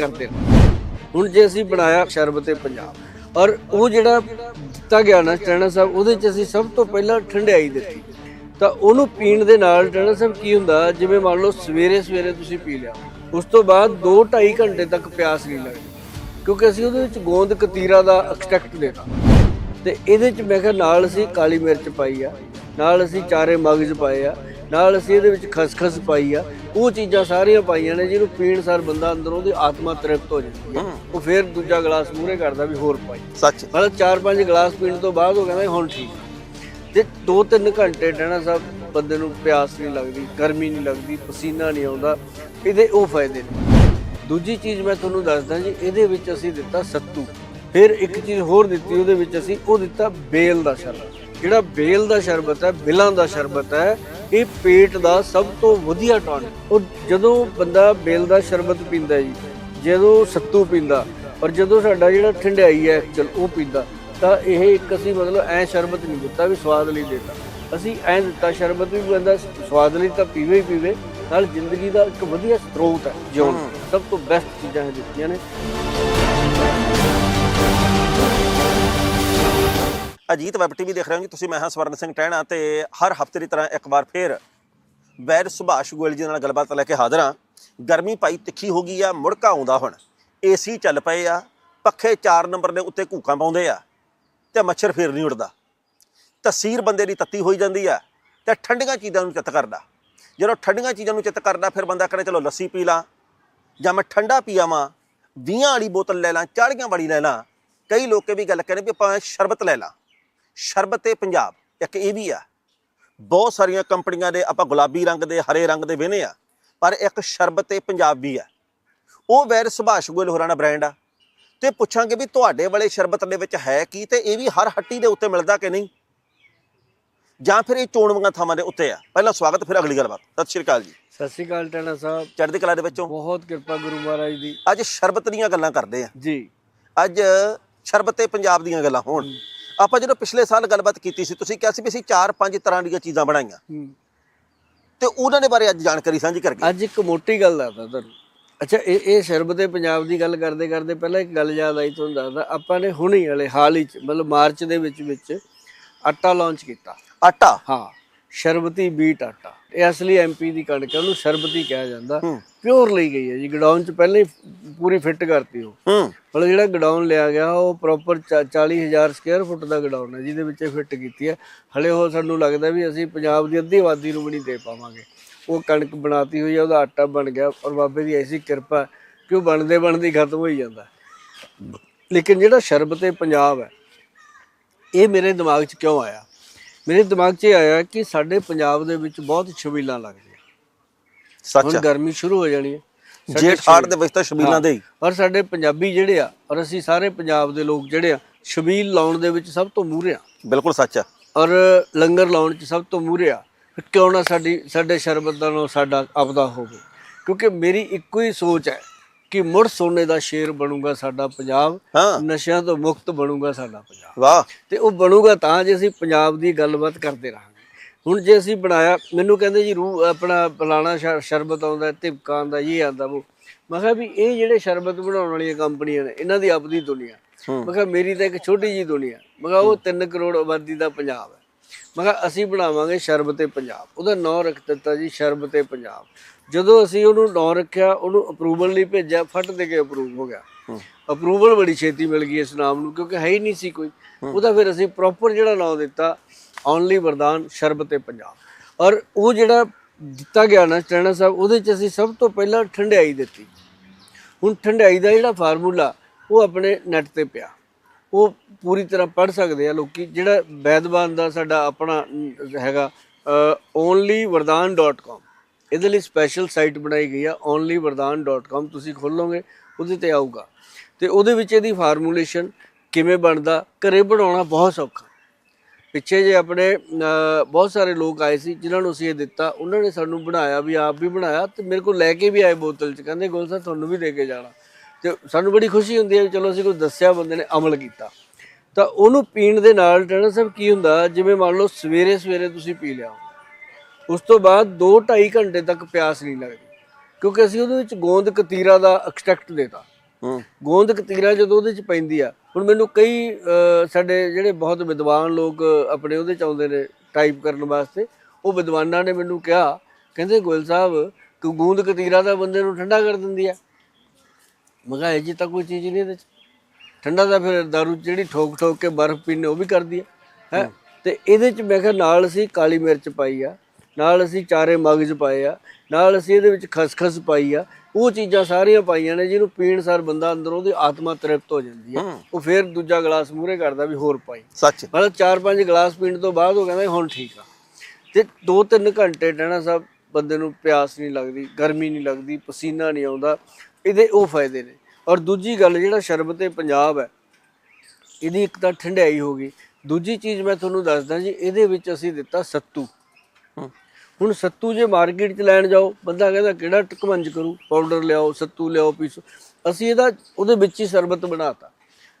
ਕਰਦੇ ਹੁਣ ਜੇ ਅਸੀਂ ਬਣਾਇਆ ਸ਼ਰਬਤੇ ਪੰਜਾਬ, ਔਰ ਉਹ ਜਿਹੜਾ ਦਿੱਤਾ ਗਿਆ ਨਾ ਟੈਣਾ ਸਾਹਿਬ, ਉਹਦੇ ਚ ਅਸੀਂ ਸਭ ਤੋਂ ਪਹਿਲਾਂ ਠੰਡਿਆਈ ਦਿੱਤੀ। ਤਾਂ ਉਹਨੂੰ ਪੀਣ ਦੇ ਨਾਲ ਟੈਣਾ ਸਾਹਿਬ ਕੀ ਹੁੰਦਾ, ਜਿਵੇਂ ਮੰਨ ਲਓ ਸਵੇਰੇ ਸਵੇਰੇ ਤੁਸੀਂ ਪੀ ਲਿਆ, ਉਸ ਤੋਂ ਬਾਅਦ 2.5 ਘੰਟੇ ਤੱਕ ਪਿਆਸ ਨਹੀਂ ਲੱਗਦੀ, ਕਿਉਂਕਿ ਅਸੀਂ ਉਹਦੇ ਵਿੱਚ ਗੋਂਦ ਕਤੀਰਾ ਦਾ ਐਕਸਟ੍ਰੈਕਟ ਦੇਤਾ। ਤੇ ਇਹਦੇ ਚ ਮੈਂ ਕਿਹਾ ਨਾਲ ਅਸੀਂ ਕਾਲੀ ਮਿਰਚ ਪਾਈ ਆ, ਨਾਲ ਅਸੀਂ ਚਾਰੇ ਮਗਜ਼ ਪਾਏ ਆ ਨਾਲ ਅਸੀਂ ਇਹਦੇ ਵਿੱਚ ਖਸਖਸ ਪਾਈ ਆ। ਉਹ ਚੀਜ਼ਾਂ ਸਾਰੀਆਂ ਪਾਈਆਂ ਨੇ ਜਿਹਨੂੰ ਪੀਣ ਸਾਰ ਬੰਦਾ ਅੰਦਰੋਂ ਉਹਦੀ ਆਤਮਾ ਤ੍ਰਿਪਤ ਹੋ ਜਾਂਦੀ ਹੈ। ਉਹ ਫਿਰ ਦੂਜਾ ਗਲਾਸ ਮੂਹਰੇ ਕਰਦਾ ਵੀ ਹੋਰ ਪਾਈ। ਸੱਚ। ਮਤਲਬ 4-5 ਗਲਾਸ ਪੀਣ ਤੋਂ ਬਾਅਦ ਉਹ ਕਹਿੰਦਾ ਹੁਣ ਠੀਕ। ਤੇ 2-3 ਘੰਟੇ ਟਹਿਣਾ ਸਾਹਿਬ ਬੰਦੇ ਨੂੰ ਪਿਆਸ ਨਹੀਂ ਲੱਗਦੀ ਗਰਮੀ ਨਹੀਂ ਲੱਗਦੀ ਪਸੀਨਾ ਨਹੀਂ ਆਉਂਦਾ। ਇਹਦੇ ਉਹ ਫਾਇਦੇ ਨੇ। ਦੂਜੀ ਚੀਜ਼ ਮੈਂ ਤੁਹਾਨੂੰ ਦੱਸਦਾ ਜੀ ਇਹਦੇ ਵਿੱਚ ਅਸੀਂ ਦਿੱਤਾ ਸੱਤੂ। ਫਿਰ ਇੱਕ ਚੀਜ਼ ਹੋਰ ਦਿੱਤੀ ਉਹਦੇ ਵਿੱਚ ਅਸੀਂ ਉਹ ਦਿੱਤਾ ਬੇਲ ਦਾ ਸ਼ਰਬਤ। ਜਿਹੜਾ ਬੇਲ ਦਾ ਸ਼ਰਬਤ ਹੈ ਬਿਲਾਂ ਦਾ ਸ਼ਰਬਤ ਹੈ ਇਹ ਪੇਟ ਦਾ ਸਭ ਤੋਂ ਵਧੀਆ ਟੌਨਿਕ ਉਹ ਜਦੋਂ ਬੰਦਾ ਬੇਲ ਦਾ ਸ਼ਰਬਤ ਪੀਂਦਾ ਹੈ ਜੀ ਜਦੋਂ ਸੱਤੂ ਪੀਂਦਾ ਔਰ ਜਦੋਂ ਸਾਡਾ ਜਿਹੜਾ ਠੰਡਿਆਈ ਹੈ ਐਕਚੁਅਲ ਉਹ ਪੀਂਦਾ ਤਾਂ ਇਹ ਇੱਕ ਅਸੀਂ ਮਤਲਬ ਐ ਸ਼ਰਬਤ ਨਹੀਂ ਦਿੱਤਾ ਵੀ ਸਵਾਦ ਲਈ ਦਿੱਤਾ। ਅਸੀਂ ਐ ਦਿੱਤਾ ਸ਼ਰਬਤ ਵੀ ਬੰਦਾ ਸਵਾਦ ਲਈ ਤਾਂ ਪੀਵੇ ਹੀ ਪੀਵੇ ਨਾਲ ਜ਼ਿੰਦਗੀ ਦਾ ਇੱਕ ਵਧੀਆ ਸਰੋਤ ਹੈ ਜਿਉਣ। ਦਾ। ਸਭ ਤੋਂ ਬੈਸਟ ਚੀਜ਼ਾਂ ਇਹ ਦਿੱਤੀਆਂ ਨੇ। ਅਜੀਤ ਵੈਬ ਟੀਵੀ ਦੇਖ ਰਹੇ ਹੋ ਜੀ, ਤੁਸੀਂ, ਮੈਂ ਹਾਂ ਸਵਰਨ ਸਿੰਘ ਟਹਿਣਾ ਤੇ ਹਰ ਹਫ਼ਤੇ ਦੀ ਤਰ੍ਹਾਂ ਇੱਕ ਵਾਰ ਫੇਰ ਵੈਦ ਸੁਭਾਸ਼ ਗੋਇਲ ਜੀ ਨਾਲ ਗੱਲਬਾਤ ਲੈ ਕੇ ਹਾਜ਼ਰ ਹਾਂ। ਗਰਮੀ ਭਾਈ ਤਿੱਖੀ ਹੋ ਗਈ ਆ, ਮੁੜਕਾ ਆਉਂਦਾ ਹੁਣ। ਏਸੀ ਚੱਲ ਪਏ ਆ, ਪੱਖੇ 4 ਨੰਬਰ ਦੇ ਉੱਤੇ ਘੂਕਾਂ ਪਾਉਂਦੇ ਆ ਤੇ ਮੱਛਰ ਫੇਰ ਨਹੀਂ ਉੱਡਦਾ। ਤਸੀਰ ਬੰਦੇ ਦੀ ਤੱਤੀ ਹੋਈ ਜਾਂਦੀ ਆ ਤੇ ਠੰਡੀਆਂ ਚੀਜ਼ਾਂ ਨੂੰ ਚਿੱਤ ਕਰਦਾ। ਜਦੋਂ ਠੰਡੀਆਂ ਚੀਜ਼ਾਂ ਨੂੰ ਚਿੱਤ ਕਰਦਾ, ਫਿਰ ਬੰਦਾ ਕਹਿੰਦਾ ਚਲੋ ਲੱਸੀ ਪੀ ਲਾਂ ਜਾਂ ਮੈਂ ਠੰਡਾ ਪੀ ਆਵਾਂ 20 ਵਾਲੀ ਬੋਤਲ ਲੈ ਲਾਂ 40 ਵਾਲੀ ਲੈ ਲਾਂ। ਕਈ ਲੋਕ ਇਹ ਵੀ ਗੱਲ ਕਹਿੰਦੇ ਵੀ ਆਪਾਂ ਸ਼ਰਬਤ ਲੈ ਲਾਂ। ਸ਼ਰਬਤੇ ਪੰਜਾਬ ਇੱਕ ਇਹ ਵੀ ਆ ਬਹੁਤ ਸਾਰੀਆਂ ਕੰਪਨੀਆਂ ਦੇ ਆਪਾਂ ਗੁਲਾਬੀ ਰੰਗ ਦੇ ਹਰੇ ਰੰਗ ਦੇ ਵੇਨੇ ਆ ਪਰ ਇੱਕ ਸ਼ਰਬਤੇ ਪੰਜਾਬ ਵੀ ਆ। ਉਹ ਵੈਰ ਸੁਭਾਸ਼ ਗੋਇਲ ਹੋਰਾਂ ਦਾ ਬ੍ਰਾਂਡ ਆ। ਤੇ ਪੁੱਛਾਂਗੇ ਵੀ ਤੁਹਾਡੇ ਵਾਲੇ ਸ਼ਰਬਤ ਦੇ ਵਿੱਚ ਹੈ ਕੀ ਤੇ ਇਹ ਵੀ ਹਰ ਹੱਟੀ ਦੇ ਉੱਤੇ ਮਿਲਦਾ ਕਿ ਨਹੀਂ? ਜਾਂ ਫਿਰ ਇਹ ਚੋਣਵੀਆਂ ਥਾਵਾਂ ਦੇ ਉੱਤੇ ਆ? ਪਹਿਲਾਂ ਸਵਾਗਤ ਫਿਰ ਅਗਲੀ ਗੱਲਬਾਤ। ਸਤਿ ਸ਼੍ਰੀ ਅਕਾਲ ਜੀ। ਸਤਿ ਸ਼੍ਰੀ ਅਕਾਲ ਟੈਣਾ ਸਾਹਿਬ। ਚੜ੍ਹਦੀ ਕਲਾ ਦੇ ਵਿੱਚੋਂ। ਬਹੁਤ ਕਿਰਪਾ ਗੁਰੂ ਮਹਾਰਾਜ ਦੀ। ਅੱਜ ਸ਼ਰਬਤ ਦੀਆਂ ਗੱਲਾਂ ਕਰਦੇ ਆ। ਜੀ। ਅੱਜ ਸ਼ਰਬਤੇ ਪੰਜਾਬ ਦੀਆਂ ਗੱਲਾਂ ਹੋਣ। ਆਪਾਂ ਜਦੋਂ ਪਿਛਲੇ ਸਾਲ ਗੱਲਬਾਤ ਕੀਤੀ ਸੀ ਤੁਸੀਂ ਕਿਹਾ ਸੀ ਵੀ ਅਸੀਂ 4-5 ਤਰ੍ਹਾਂ ਦੀਆਂ ਚੀਜ਼ਾਂ ਬਣਾਈਆਂ। ਹੂੰ। ਤੇ ਉਹਨਾਂ ਦੇ ਬਾਰੇ ਅੱਜ ਜਾਣਕਾਰੀ ਸਾਂਝੀ ਕਰਕੇ ਅੱਜ ਇੱਕ ਮੋਟੀ ਗੱਲ ਦੱਸਦਾ ਤੁਹਾਨੂੰ। ਅੱਛਾ ਇਹ ਇਹ ਸ਼ਰਬਤੇ ਪੰਜਾਬ ਦੀ ਗੱਲ ਕਰਦੇ ਕਰਦੇ ਪਹਿਲਾਂ ਇੱਕ ਗੱਲ ਯਾਦ ਆਈ ਤੁਹਾਨੂੰ ਦੱਸਦਾ ਆਪਾਂ ਨੇ ਹੁਣੀ ਵਾਲੇ ਹਾਲ ਹੀ ਚ ਮਤਲਬ ਮਾਰਚ ਦੇ ਵਿੱਚ ਵਿੱਚ ਆਟਾ ਲਾਂਚ ਕੀਤਾ। ਆਟਾ? ਹਾਂ। ਸ਼ਰਬਤੀ ਬੀਟ ਆਟਾ। ਇਹ ਅਸਲੀ ਐਮਪੀ ਦੀ ਕਣਕ ਹੈ ਉਹਨੂੰ ਸ਼ਰਬਤੀ ਕਿਹਾ ਜਾਂਦਾ। ਪਿਓਰ ਲਈ ਗਈ ਹੈ ਜੀ ਗਡਾਊਨ ਚ ਪਹਿਲਾਂ ਹੀ ਪੂਰੀ ਫਿੱਟ ਕਰਤੀ ਉਹ। ਮਤਲਬ ਜਿਹੜਾ ਗਡਾਊਨ ਲਿਆ ਗਿਆ ਉਹ ਪ੍ਰੋਪਰ 40000 ਸਕੁਅਰ ਫੁੱਟ ਦਾ ਗਡਾਊਨ ਹੈ ਜਿਹਦੇ ਵਿੱਚ ਇਹ ਫਿੱਟ ਕੀਤੀ ਹੈ। ਹਲੇ ਉਹ ਸਾਨੂੰ ਲੱਗਦਾ ਵੀ ਅਸੀਂ ਪੰਜਾਬ ਦੀ ਅੱਧੀ ਆਬਾਦੀ ਨੂੰ ਵੀ ਨਹੀਂ ਦੇ ਪਾਵਾਂਗੇ। ਉਹ ਕਣਕ ਬਣਾਤੀ ਹੋਈ ਹੈ ਉਹਦਾ ਆਟਾ ਬਣ ਗਿਆ ਔਰ ਬਾਬੇ ਦੀ ਐਸੀ ਕਿਰਪਾ ਕਿ ਉਹ ਬਣਦੇ ਬਣਦੇ ਖਤਮ ਹੋਈ ਜਾਂਦਾ ਲੇਕਿਨ ਜਿਹੜਾ ਸ਼ਰਬਤੇ ਪੰਜਾਬ ਹੈ ਇਹ ਮੇਰੇ ਦਿਮਾਗ 'ਚ ਕਿਉਂ ਆਇਆ? ਮੇਰੇ ਦਿਮਾਗ 'ਚ ਇਹ ਆਇਆ ਕਿ ਸਾਡੇ ਪੰਜਾਬ ਦੇ ਵਿੱਚ ਬਹੁਤ ਛਬੀਲਾਂ ਲੱਗਦੀਆਂ। ਸੱਚ ਹੁਣ ਆ। ਗਰਮੀ ਸ਼ੁਰੂ ਹੋ ਜਾਣੀ ਹੈ। ਜੇਠ ਹਾੜ ਦੇ ਵਿੱਚ ਤਾਂ ਸ਼ਬੀਲਾਂ ਦੇ ਹੀ। ਔਰ ਸਾਡੇ ਪੰਜਾਬੀ ਜਿਹੜੇ ਆ ਔਰ ਅਸੀਂ ਸਾਰੇ ਪੰਜਾਬ ਦੇ ਲੋਕ ਜਿਹੜੇ ਆ ਛਬੀਲ ਲਾਉਣ ਦੇ ਵਿੱਚ ਸਭ ਤੋਂ ਮੂਹਰੇ ਆ। ਬਿਲਕੁਲ ਸੱਚ ਆ। ਔਰ ਲੰਗਰ ਲਾਉਣ 'ਚ ਸਭ ਤੋਂ ਮੂਹਰੇ ਆ। ਫਿਰ ਕਿਉਂ ਨਾ ਸਾਡੀ ਸਾਡੇ ਸ਼ਰਬਤ ਦਾ ਨਾਮ ਸਾਡਾ ਆਪਦਾ ਹੋਵੇ। ਕਿਉਂਕਿ ਮੇਰੀ ਇੱਕੋ ਹੀ ਸੋਚ ਹੈ ਕਿ ਮੁੜ ਸੋਨੇ ਦਾ ਸ਼ੇਰ ਬਣੂਗਾ ਸਾਡਾ ਪੰਜਾਬ ਹਾਂ। ਨਸ਼ਿਆਂ ਤੋਂ ਮੁਕਤ ਬਣੂਗਾ ਸਾਡਾ ਪੰਜਾਬ। ਵਾਹ। ਤੇ ਉਹ ਬਣੂਗਾ ਤਾਂ ਜੇ ਅਸੀਂ ਪੰਜਾਬ ਦੀ ਗੱਲਬਾਤ ਕਰਦੇ ਰਹਾਂਗੇ। ਹੁਣ ਜੇ ਅਸੀਂ ਬਣਾਇਆ ਮੈਨੂੰ ਕਹਿੰਦੇ ਜੀ ਰੂ ਆਪਣਾ ਫਲਾਣਾ ਸ਼ਰ- ਸ਼ਰਬਤ ਆਉਂਦਾ ਤਿਪਕਾ ਆਉਂਦਾ ਇਹ ਆਉਂਦਾ ਉਹ। ਮੈਂ ਕਿਹਾ ਵੀ ਇਹ ਜਿਹੜੇ ਸ਼ਰਬਤ ਬਣਾਉਣ ਵਾਲੀਆਂ ਕੰਪਨੀਆਂ ਨੇ ਇਹਨਾਂ ਦੀ ਆਪਦੀ ਦੁਨੀਆ। ਮੈਂ ਕਿਹਾ ਮੇਰੀ ਤਾਂ ਇੱਕ ਛੋਟੀ ਜੀ ਦੁਨੀਆ। ਮੈਂ ਕਿਹਾ ਉਹ 3 ਕਰੋੜ ਆਬਾਦੀ ਦਾ ਪੰਜਾਬ ਹੈ। ਮੈਂ ਕਿਹਾ ਅਸੀਂ ਬਣਾਵਾਂਗੇ ਸ਼ਰਬਤੇ ਪੰਜਾਬ। ਉਹਦਾ ਨਾਂ ਰੱਖ ਦਿੱਤਾ ਜੀ ਸ਼ਰਬਤੇ ਪੰਜਾਬ। ਜਦੋਂ ਅਸੀਂ ਉਹਨੂੰ ਨਾਂ ਰੱਖਿਆ ਉਹਨੂੰ ਅਪਰੂਵਲ ਲਈ ਭੇਜਿਆ ਫਟ ਦੇ ਕੇ ਅਪਰੂਵ ਹੋ ਗਿਆ। ਅਪਰੂਵਲ ਬੜੀ ਛੇਤੀ ਮਿਲ ਗਈ ਇਸ ਨਾਮ ਨੂੰ ਕਿਉਂਕਿ ਹੈ ਹੀ ਨਹੀਂ ਸੀ ਕੋਈ। ਉਹਦਾ ਫਿਰ ਅਸੀਂ ਪ੍ਰੋਪਰ ਜਿਹੜਾ ਨਾਮ ਦਿੱਤਾ ਓਨਲੀ ਵਰਦਾਨ ਸ਼ਰਬਤੇ ਪੰਜਾਬ। ਔਰ ਉਹ ਜਿਹੜਾ ਦਿੱਤਾ ਗਿਆ ਨਾ ਟੈਣਾ ਸਾਹਿਬ ਉਹਦੇ ਚ ਅਸੀਂ ਸਭ ਤੋਂ ਪਹਿਲਾਂ ਠੰਡਿਆਈ ਦਿੱਤੀ। ਹੁਣ ਠੰਡਾਈ ਦਾ ਜਿਹੜਾ ਫਾਰਮੂਲਾ ਉਹ ਆਪਣੇ ਨੈਟ ਤੇ ਪਿਆ। ਉਹ ਪੂਰੀ ਤਰ੍ਹਾਂ ਪੜ ਸਕਦੇ ਆ ਲੋਕੀ ਜਿਹੜਾ ਵੈਦਵਾਨ ਦਾ ਸਾਡਾ ਆਪਣਾ ਹੈਗਾ onlyvardhan.com ਇਹਦੇ ਲਈ ਸਪੈਸ਼ਲ ਸਾਈਟ ਬਣਾਈ ਗਈ ਆ onlyvardhan.com ਤੁਸੀਂ ਖੋਲੋਗੇ, ਉਹਦੇ ਤੇ ਆਊਗਾ। ਤੇ ਉਹਦੇ ਵਿੱਚ ਇਹਦੀ ਫਾਰਮੂਲੇਸ਼ਨ ਕਿਵੇਂ ਬਣਦਾ, ਘਰੇ ਬਣਾਉਣਾ ਬਹੁਤ ਸੌਖਾ। ਪਿੱਛੇ ਜੇ ਆਪਣੇ ਬਹੁਤ ਸਾਰੇ ਲੋਕ ਆਏ ਸੀ, ਜਿਨ੍ਹਾਂ ਨੂੰ ਅਸੀਂ ਇਹ ਦਿੱਤਾ, ਉਹਨਾਂ ਨੇ ਸਾਨੂੰ ਬਣਾਇਆ ਵੀ, ਆਪ ਵੀ ਬਣਾਇਆ, ਤੇ ਮੇਰੇ ਕੋਲ ਲੈ ਕੇ ਵੀ ਆਏ ਬੋਤਲ ਚ, ਕਹਿੰਦੇ ਗੋਲ ਸਾਹਿਬ, ਤੁਹਾਨੂੰ ਵੀ ਦੇ ਕੇ ਜਾਣਾ। ਤੇ ਸਾਨੂੰ ਬੜੀ ਖੁਸ਼ੀ ਹੁੰਦੀ ਹੈ ਵੀ ਚਲੋ ਅਸੀਂ ਕੋਈ ਦੱਸਿਆ ਬੰਦੇ ਨੇ, ਅਮਲ ਕੀਤਾ। ਤਾਂ ਉਹਨੂੰ ਪੀਣ ਦੇ ਨਾਲ ਟੈਣਾ ਸਾਹਿਬ, ਕੀ ਹੁੰਦਾ, ਜਿਵੇਂ ਮੰਨ ਲਓ ਸਵੇਰੇ ਸਵੇਰੇ ਤੁਸੀਂ ਪੀ ਲਿਆ। ਉਸ ਤੋਂ ਬਾਅਦ 2.5 ਘੰਟੇ ਤੱਕ ਪਿਆਸ ਨਹੀਂ ਲੱਗਦੀ ਕਿਉਂਕਿ ਅਸੀਂ ਉਹਦੇ ਵਿੱਚ ਗੋਂਦ ਕਤੀਰਾ ਦਾ ਐਕਸਟ੍ਰੈਕਟ ਦੇਤਾ। ਹੂੰ। ਗੋਂਦ ਕਤੀਰਾ ਜਦੋਂ ਉਹਦੇ ਚ ਪੈਂਦੀ ਆ ਹੁਣ ਮੈਨੂੰ ਕਈ ਸਾਡੇ ਜਿਹੜੇ ਬਹੁਤ ਵਿਦਵਾਨ ਲੋਕ ਆਪਣੇ ਉਹਦੇ ਚ ਆਉਂਦੇ ਨੇ ਟਾਈਪ ਕਰਨ ਵਾਸਤੇ ਉਹ ਵਿਦਵਾਨਾਂ ਨੇ ਮੈਨੂੰ ਕਿਹਾ ਕਹਿੰਦੇ ਗੋਇਲ ਸਾਹਿਬ ਕਿ ਗੋਂਦ ਕਤੀਰਾ ਦਾ ਬੰਦੇ ਨੂੰ ਠੰਡਾ ਕਰ ਦਿੰਦੀ ਆ। ਮੈਂ ਕਿਹਾ ਇਹ ਜੀ ਤਾਂ ਕੋਈ ਚੀਜ਼ ਨਹੀਂ ਇਹਦੇ ਚ। ਠੰਡਾ ਤਾਂ ਫਿਰ ਦਾਰੂ ਜਿਹੜੀ ਠੋਕ ਠੋਕ ਕੇ ਬਰਫ਼ ਪੀਨੇ ਉਹ ਵੀ ਕਰਦੀ ਹੈ? ਹੈ। ਤੇ ਇਹਦੇ ਚ ਮੈਂ ਕਿਹਾ ਨਾਲ ਅਸੀਂ ਕਾਲੀ ਮਿਰਚ ਪਾਈ ਆ। ਨਾਲ ਅਸੀਂ ਚਾਰੇ ਮਗਜ਼ ਪਾਏ ਆ ਨਾਲ ਅਸੀਂ ਇਹਦੇ ਵਿੱਚ ਖਸਖਸ ਪਾਈ ਆ ਉਹ ਚੀਜ਼ਾਂ ਸਾਰੀਆਂ ਪਾਈਆਂ ਨੇ ਜਿਹਨੂੰ ਪੀਣ ਸਾਰ ਬੰਦਾ ਅੰਦਰੋਂ ਉਹਦੀ ਆਤਮਾ ਤ੍ਰਿਪਤ ਹੋ ਜਾਂਦੀ ਹੂੰ। ਉਹ ਫਿਰ ਦੂਜਾ ਗਲਾਸ ਮੂਹਰੇ ਕਰਦਾ ਵੀ ਹੋਰ ਪਾਈ। ਸੱਚ। ਮਤਲਬ ਚਾਰ ਪੰਜ ਗਲਾਸ ਪੀਣ ਤੋਂ ਬਾਅਦ ਉਹ ਕਹਿੰਦਾ ਹੁਣ ਠੀਕ ਆ। ਤੇ 2-3 ਘੰਟੇ ਟਹਿਣਾ ਸਾਹਿਬ ਬੰਦੇ ਨੂੰ ਪਿਆਸ ਨਹੀਂ ਲੱਗਦੀ ਗਰਮੀ ਨਹੀਂ ਲੱਗਦੀ ਪਸੀਨਾ ਨਹੀਂ ਆਉਂਦਾ ਇਹਦੇ ਉਹ ਫਾਇਦੇ ਨੇ। ਔਰ ਦੂਜੀ ਗੱਲ ਜਿਹੜਾ ਸ਼ਰਬਤੇ ਪੰਜਾਬ ਹੈ ਇਹਦੀ ਇੱਕ ਤਾਂ ਠੰਡਾਈ ਹੋ ਗਈ। ਦੂਜੀ ਚੀਜ਼ ਮੈਂ ਤੁਹਾਨੂੰ ਦੱਸਦਾ ਜੀ ਇਹਦੇ ਵਿੱਚ ਅਸੀਂ ਦਿੱਤਾ ਸੱਤੂ। ਹੁਣ ਸੱਤੂ ਜੇ ਮਾਰਕੀਟ 'ਚ ਲੈਣ ਜਾਓ, ਬੰਦਾ ਕਹਿੰਦਾ ਕਿਹੜਾ ਟਕਮੰਜ ਕਰੂ? ਪਾਊਡਰ ਲਿਆਓ, ਸੱਤੂ ਲਿਆਓ, ਪੀਸੋ। ਅਸੀਂ ਇਹਦਾ, ਉਹਦੇ ਵਿੱਚ ਹੀ ਸ਼ਰਬਤ ਬਣਾਤਾ।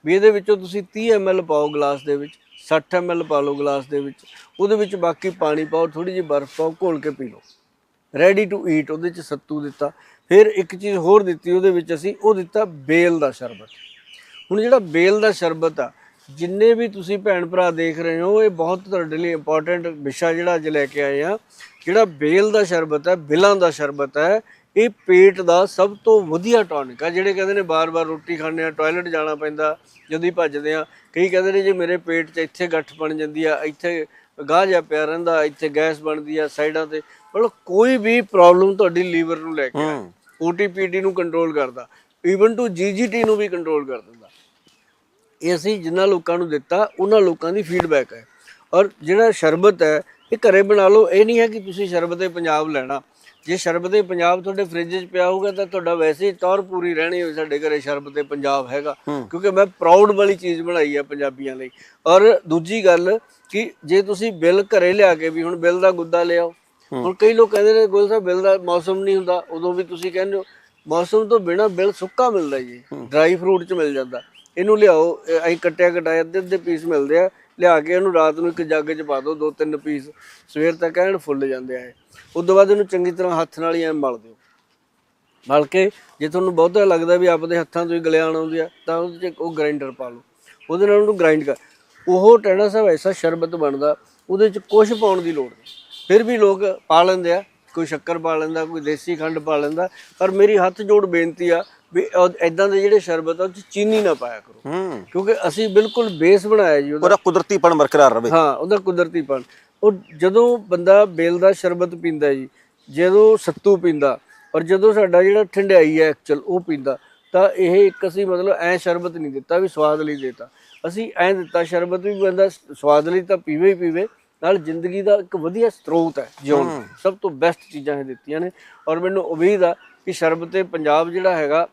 ਵੀ ਇਹਦੇ ਵਿੱਚੋਂ ਤੁਸੀਂ 30 ml ਪਾਓ ਗਲਾਸ ਦੇ ਵਿੱਚ 60 ml ਪਾ ਲਓ ਗਲਾਸ ਦੇ ਵਿੱਚ। ਉਹਦੇ ਵਿੱਚ ਬਾਕੀ ਪਾਣੀ ਪਾਓ ਥੋੜੀ ਜਿਹੀ ਬਰਫ਼ ਪਾਓ, ਘੋਲ ਕੇ ਪੀ ਲਓ। ਰੈਡੀ ਟੂ ਈਟ ਉਹਦੇ ਚ ਸੱਤੂ ਦਿੱਤਾ। ਫਿਰ ਇੱਕ ਚੀਜ਼ ਹੋਰ ਦਿੱਤੀ, ਉਹਦੇ ਵਿੱਚ ਅਸੀਂ, ਉਹ ਦਿੱਤਾ ਬੇਲ ਦਾ ਸ਼ਰਬਤ। ਹੁਣ ਜਿਹੜਾ ਬੇਲ ਦਾ ਸ਼ਰਬਤ ਆ, ਜਿੰਨੇ ਵੀ ਤੁਸੀਂ ਭੈਣ ਭਰਾ ਦੇਖ ਰਹੇ ਹੋ, ਇਹ ਬਹੁਤ ਤੁਹਾਡੇ ਲਈ ਇੰਪੋਰਟੈਂਟ ਵਿਸ਼ਾ ਜਿਹੜਾ ਅੱਜ ਲੈ ਕੇ ਆਏ ਆ। ਜਿਹੜਾ ਬੇਲ ਦਾ ਸ਼ਰਬਤ ਹੈ ਬਿਲਾਂ ਦਾ ਸ਼ਰਬਤ ਹੈ ਇਹ ਪੇਟ ਦਾ ਸਭ ਤੋਂ ਵਧੀਆ ਟੌਨਿਕ ਆ। ਜਿਹੜੇ ਕਹਿੰਦੇ ਨੇ ਬਾਰ-ਬਾਰ ਰੋਟੀ ਖਾਣੇ ਆ ਟਾਇਲਟ ਜਾਣਾ ਪੈਂਦਾ ਜਦੋਂ ਹੀ ਭੱਜਦੇ ਆ। ਕਈ ਕਹਿੰਦੇ ਨੇ ਜੇ ਮੇਰੇ ਪੇਟ 'ਚ ਇੱਥੇ ਗੱਠ ਬਣ ਜਾਂਦੀ ਆ ਇੱਥੇ ਗਾਹ ਜਿਹਾ ਪਿਆ ਰਹਿੰਦਾ ਇੱਥੇ ਗੈਸ ਬਣਦੀ ਆ ਸਾਈਡਾਂ ਤੇ ਮਤਲਬ ਕੋਈ ਵੀ ਪ੍ਰੋਬਲਮ ਤੁਹਾਡੀ ਲੀਵਰ ਨੂੰ ਲੈ ਕੇ ਹੂੰ। ਓਟੀਪੀਟੀ ਨੂੰ ਕੰਟਰੋਲ ਕਰਦਾ ਈਵਨ ਟੂ ਜੀਜੀਟੀ ਨੂੰ ਵੀ ਕੰਟਰੋਲ ਕਰ ਦਿੰਦਾ। ਇਹ ਅਸੀਂ ਜਿਨ੍ਹਾਂ ਲੋਕਾਂ ਨੂੰ ਦਿੱਤਾ ਉਹਨਾਂ ਲੋਕਾਂ ਦੀ ਫੀਡਬੈਕ ਹੈ। ਔਰ ਜਿਹੜਾ ਸ਼ਰਬਤ ਹੈ ਇਹ ਘਰੇ ਬਣਾ ਲਓ ਇਹ ਨਹੀਂ ਹੈ ਕਿ ਤੁਸੀਂ ਸ਼ਰਬਤੇ ਪੰਜਾਬ ਲੈਣਾ। ਜੇ ਸ਼ਰਬਤੇ ਪੰਜਾਬ ਤੁਹਾਡੇ ਫ੍ਰਿਜ 'ਚ ਪਿਆ ਹੋਊਗਾ ਤਾਂ ਤੁਹਾਡਾ ਵੈਸੇ ਹੀ ਤੌਰ ਪੂਰੀ ਰਹਿਣੀ ਹੋਈ ਸਾਡੇ ਘਰੇ ਸ਼ਰਬਤੇ ਪੰਜਾਬ ਹੈਗਾ। ਕਿਉਂਕਿ ਮੈਂ ਪ੍ਰਾਊਡ ਵਾਲੀ ਚੀਜ਼ ਬਣਾਈ ਹੈ ਪੰਜਾਬੀਆਂ ਲਈ। ਔਰ ਦੂਜੀ ਗੱਲ ਕਿ ਜੇ ਤੁਸੀਂ ਬਿੱਲ ਘਰੇ ਲਿਆ ਕੇ ਵੀ ਹੁਣ ਬਿੱਲ ਦਾ ਗੁੱਦਾ ਲਿਆਓ ਹੁਣ ਕਈ ਲੋਕ ਕਹਿੰਦੇ ਨੇ ਗੋਲ ਸਾਹਿਬ ਬਿੱਲ ਦਾ ਮੌਸਮ ਨਹੀਂ ਹੁੰਦਾ। ਉਦੋਂ ਵੀ ਤੁਸੀਂ ਕਹਿੰਦੇ ਹੋ ਮੌਸਮ ਤੋਂ ਬਿਨਾ ਬਿੱਲ ਸੁੱਕਾ ਮਿਲਦਾ ਜੀ ਡਰਾਈ ਫਰੂਟ ਚ ਮਿਲ ਜਾਂਦਾ। ਇਹਨੂੰ ਲਿਆਓ ਅਸੀਂ ਕੱਟਿਆ ਕਟਾਇਆ ਅੱਧੇ ਅੱਧੇ ਪੀਸ ਮਿਲਦੇ ਆ। ਲਿਆ ਕੇ ਇਹਨੂੰ ਰਾਤ ਨੂੰ ਇੱਕ ਜੱਗ 'ਚ ਪਾ ਦਿਓ ਦੋ ਤਿੰਨ ਪੀਸ ਸਵੇਰ ਤੱਕ ਐਨ ਫੁੱਲ ਜਾਂਦੇ ਆ ਇਹ। ਉਸ ਤੋਂ ਬਾਅਦ ਇਹਨੂੰ ਚੰਗੀ ਤਰ੍ਹਾਂ ਹੱਥ ਨਾਲ ਹੀ ਐ ਮਲ ਦਿਓ। ਮਲ ਕੇ ਜੇ ਤੁਹਾਨੂੰ ਬਹੁਤਾ ਲੱਗਦਾ ਵੀ ਆਪਦੇ ਹੱਥਾਂ ਤੋਂ ਹੀ ਗਲਿਆਣ ਆਉਂਦੀ ਆ, ਤਾਂ ਉਹਦੇ 'ਚ ਉਹ ਗ੍ਰਾਈਂਡਰ ਪਾ ਲਓ। ਉਹਦੇ ਨਾਲ ਉਹਨੂੰ ਗ੍ਰਾਈਂਡ ਕਰ। ਉਹ ਟੈਣਾ ਸਾਹਿਬ ਐਸਾ ਸ਼ਰਬਤ ਬਣਦਾ, ਉਹਦੇ 'ਚ ਕੁਝ ਪਾਉਣ ਦੀ ਲੋੜ ਨਹੀਂ। ਫਿਰ ਵੀ ਲੋਕ ਪਾ ਲੈਂਦੇ ਆ, ਕੋਈ ਸ਼ੱਕਰ ਪਾ ਲੈਂਦਾ, ਕੋਈ ਦੇਸੀ ਖੰਡ ਪਾ ਲੈਂਦਾ, ਪਰ ਮੇਰੀ ਹੱਥ ਜੋੜ ਬੇਨਤੀ ਆ ਵੀ ਐਦਾਂ ਦੇ ਜਿਹੜੇ ਸ਼ਰਬਤ ਆ ਉਹ 'ਚ ਚੀਨੀ ਨਾ ਪਾਇਆ ਕਰੋ। ਹੂੰ। ਕਿਉਂਕਿ ਅਸੀਂ ਬਿਲਕੁਲ ਬੇਸ ਬਣਾਇਆ ਜੀ ਉਹਦਾ। ਉਹਦਾ ਕੁਦਰਤੀਪਣ ਬਰਕਰਾਰ ਰਵੇ ਹਾਂ ਉਹਦਾ ਕੁਦਰਤੀਪਣ। ਉਹ ਜਦੋਂ ਬੰਦਾ ਬੇਲ ਦਾ ਸ਼ਰਬਤ ਪੀਂਦਾ ਜੀ ਜਦੋਂ ਸੱਤੂ ਪੀਂਦਾ ਔਰ ਜਦੋਂ ਸਾਡਾ ਜਿਹੜਾ ਠੰਡਾਈ ਹੈ ਐਕਚੁਅਲ ਉਹ ਪੀਂਦਾ ਤਾਂ ਇਹ ਇੱਕ ਅਸੀਂ ਮਤਲਬ ਐ ਸ਼ਰਬਤ ਨਹੀਂ ਦਿੱਤਾ ਵੀ ਸਵਾਦ ਲਈ ਦਿੱਤਾ। ਅਸੀਂ ਐ ਦਿੱਤਾ ਸ਼ਰਬਤ ਵੀ ਬੰਦਾ ਸਵਾਦ ਲਈ ਤਾਂ ਪੀਵੇ ਹੀ ਪੀਵੇ ਨਾਲ ਜ਼ਿੰਦਗੀ ਦਾ ਇੱਕ ਵਧੀਆ ਸਰੋਤ ਹੈ ਜਿਉਣ। ਸਭ ਤੋਂ ਬੈਸਟ ਚੀਜ਼ਾਂ ਇਹ ਦਿੱਤੀਆਂ ਨੇ। ਔਰ ਮੈਨੂੰ ਉਮੀਦ ਆ ਕਿ ਸ਼ਰਬਤੇ ਪੰਜਾਬ ਜਿਹੜਾ ਹੈਗਾ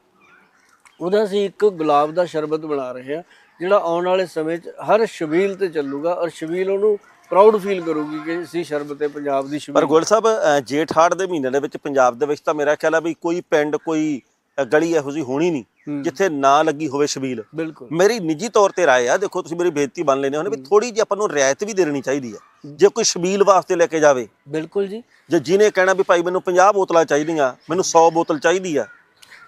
ਉਹਦਾ ਅਸੀਂ ਇੱਕ ਗੁਲਾਬ ਦਾ ਸ਼ਰਬਤ ਬਣਾ ਰਹੇ ਹਾਂ ਜਿਹੜਾ ਆਉਣ ਵਾਲੇ ਸਮੇਂ 'ਚ ਹਰ ਸ਼ਬੀਲ ਤੇ ਚੱਲੂਗਾ ਔਰ ਸ਼ਬੀਲ ਉਹਨੂੰ ਪ੍ਰਾਊਡ ਫੀਲ ਕਰੂਗੀ ਕਿ ਅਸੀਂ ਸ਼ਰਬਤੇ ਪੰਜਾਬ ਦੀ ਪਰ ਸ਼ਬੀਲ ਗੋਲ ਸਾਹਿਬ ਜੇਠ ਹਾੜ ਦੇ ਮਹੀਨੇ ਦੇ ਵਿੱਚ ਪੰਜਾਬ ਦੇ ਵਿੱਚ ਤਾਂ ਮੇਰਾ ਖਿਆਲ ਆ ਵੀ ਕੋਈ ਪਿੰਡ ਕੋਈ ਗਲੀ ਇਹੋ ਜਿਹੀ ਹੋਣੀ ਨਹੀਂ ਜਿੱਥੇ ਨਾ ਲੱਗੀ ਹੋਵੇ ਸ਼ਬੀਲ। ਮੇਰੀ ਨਿੱਜੀ ਤੌਰ ਤੇ ਰਾਏ ਆ ਦੇਖੋ ਤੁਸੀਂ ਮੇਰੀ ਬੇਇੱਜ਼ਤੀ ਮੰਨ ਲੈਨੇ ਹੋ ਵੀ ਥੋੜੀ ਜਿਹੀ ਆਪਾਂ ਨੂੰ ਰਿਆਇਤ ਵੀ ਦੇਣੀ ਚਾਹੀਦੀ ਹੈ। ਜੇ ਕੋਈ ਸ਼ਬੀਲ ਵਾਸਤੇ ਲੈ ਕੇ ਜਾਵੇ ਬਿਲਕੁਲ ਜੀ। ਜੇ ਜਿਹਨੇ ਕਹਿਣਾ ਵੀ ਭਾਈ ਮੈਨੂੰ 50 ਬੋਤਲਾਂ ਚਾਹੀਦੀਆਂ ਮੈਨੂੰ 100 ਬੋਤਲ ਚਾਹੀਦੀ ਆ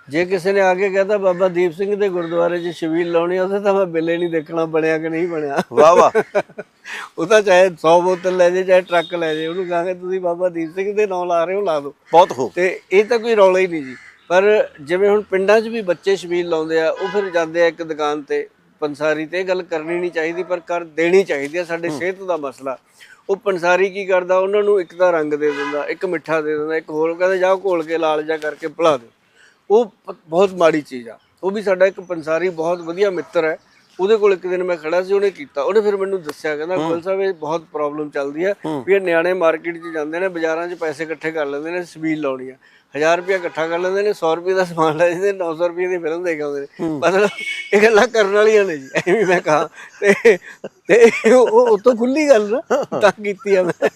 ਜੇ ਕਿਸੇ ਨੇ ਆ ਕੇ ਕਹਤਾ ਬਾਬਾ ਦੀਪ ਸਿੰਘ ਦੇ ਗੁਰਦੁਆਰੇ 'ਚ ਸ਼ਬੀਲ ਲਾਉਣੀ ਆ ਉਹਦੇ ਤਾਂ ਮੈਂ ਬਿੱਲੇ ਨਹੀਂ ਦੇਖਣਾ ਬਣਿਆ ਕਿ ਨਹੀਂ ਬਣਿਆ। ਵਾਹ ਵਾਹ। ਉਹ ਤਾਂ ਚਾਹੇ 100 ਬੋਤਲ ਲੈ ਜੇ ਚਾਹੇ ਟਰੱਕ ਲੈ ਜੇ ਉਹਨੂੰ ਕਹਾਂਗੇ ਤੁਸੀਂ ਬਾਬਾ ਦੀਪ ਸਿੰਘ ਦੇ ਨਾਂ ਲਾ ਰਹੇ ਹੋ ਲਾ ਦਿਓ। ਬਹੁਤ ਹੋ ਤੇ ਇਹ ਤਾਂ ਕੋਈ ਰੌਲਾ ਹੀ ਨਹੀਂ ਜੀ। ਪਰ ਜਿਵੇਂ ਹੁਣ ਪਿੰਡਾਂ 'ਚ ਵੀ ਬੱਚੇ ਸ਼ਬੀਲ ਲਾਉਂਦੇ ਆ ਉਹ ਫਿਰ ਜਾਂਦੇ ਆ ਇੱਕ ਦੁਕਾਨ ਤੇ ਪੰਸਾਰੀ ਤੇ ਇਹ ਗੱਲ ਕਰਨੀ ਨਹੀਂ ਚਾਹੀਦੀ ਪਰ ਕਰ ਦੇਣੀ ਚਾਹੀਦੀ ਆ ਸਾਡੇ ਸਿਹਤ ਦਾ ਮਸਲਾ। ਉਹ ਪੰਸਾਰੀ ਕੀ ਕਰਦਾ ਉਹਨਾਂ ਨੂੰ ਇੱਕ ਤਾਂ ਰੰਗ ਦੇ ਦਿੰਦਾ ਇੱਕ ਮਿੱਠਾ ਦੇ ਦਿੰਦਾ ਇੱਕ ਹੋਰ ਕਹਿੰਦਾ ਜਾਓ ਘੋਲ ਕੇ ਲਾਲ ਜਾ ਕਰਕੇ ਪਿਲਾ ਦਿਓ। ਉਹ ਬਹੁਤ ਮਾੜੀ ਚੀਜ਼ ਆ। ਉਹ ਵੀ ਸਾਡਾ ਇੱਕ ਪੰਸਾਰੀ ਬਹੁਤ ਵਧੀਆ ਮਿੱਤਰ ਹੈ। ਉਹਦੇ ਕੋਲ ਇੱਕ ਦਿਨ ਮੈਂ ਖੜਾ ਸੀ ਉਹਨੇ ਕੀਤਾ। ਉਹਨੇ ਫਿਰ ਮੈਨੂੰ ਦੱਸਿਆ ਕਹਿੰਦਾ ਗੋਲ ਸਾਹਿਬ ਇਹ ਬਹੁਤ ਪ੍ਰੋਬਲਮ ਚੱਲਦੀ ਹੈ ਵੀ ਇਹ ਨਿਆਣੇ ਮਾਰਕੀਟ 'ਚ ਜਾਂਦੇ ਨੇ ਬਾਜ਼ਾਰਾਂ 'ਚ ਪੈਸੇ ਇਕੱਠੇ ਕਰ ਲੈਂਦੇ ਨੇ ਸਬੀਲ ਲਾਉਣੀ ਆ। 1000 ਰੁਪਇਆ ਇਕੱਠਾ ਕਰ ਲੈਂਦੇ ਨੇ 100 ਰੁਪਏ ਦਾ ਸਮਾਨ ਲੈ ਜਾਂਦੇ ਨੇ 900 ਰੁਪਏ ਦੀ ਫਿਲਮ ਦੇਖ ਆਉਂਦੇ ਨੇ। ਮਤਲਬ ਇਹ ਗੱਲਾਂ ਕਰਨ ਵਾਲੀਆਂ ਨੇ ਜੀ ਐਵੇਂ ਮੈਂ ਕਹਾ। ਤੇ ਤੇ ਉਹ ਉਹ ਤੋਂ ਖੁੱਲੀ ਗੱਲ ਨਾ ਤਾਂ ਕੀਤੀ ਆ ਮੈਂ।